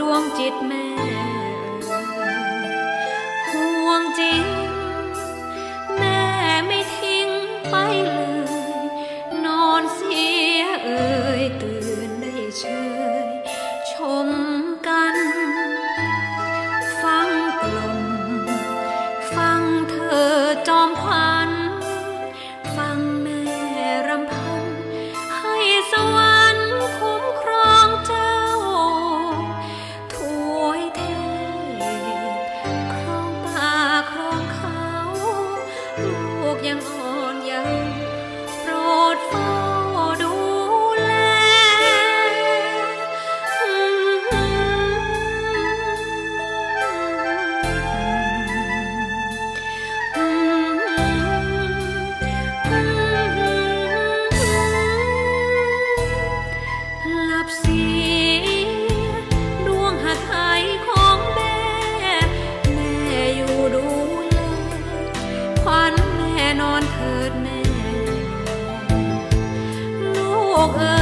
ดวงจิตแม่ ดแม่ลูกเอ๋